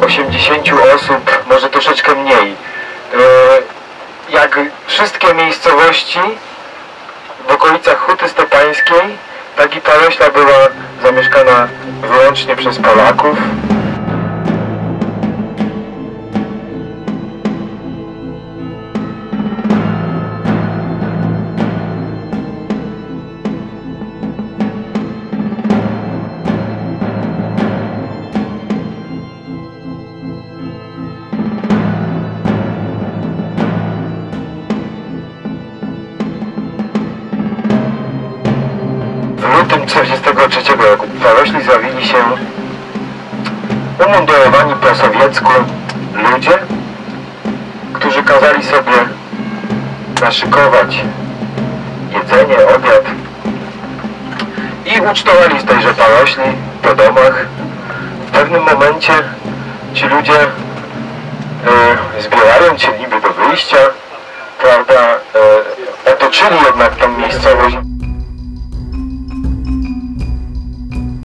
180 osób, może troszeczkę mniej. E, Jak wszystkie miejscowości w okolicach Huty Stepańskiej, tak i Parośla była zamieszkana wyłącznie przez Polaków. 1943 roku w Parośli zjawili się umundurowani po sowiecku ludzie, którzy kazali sobie naszykować jedzenie, obiad i ucztowali z tejże Parośli po domach. W pewnym momencie ci ludzie e, zbierają się niby do wyjścia, prawda, e, otoczyli jednak tą miejscowość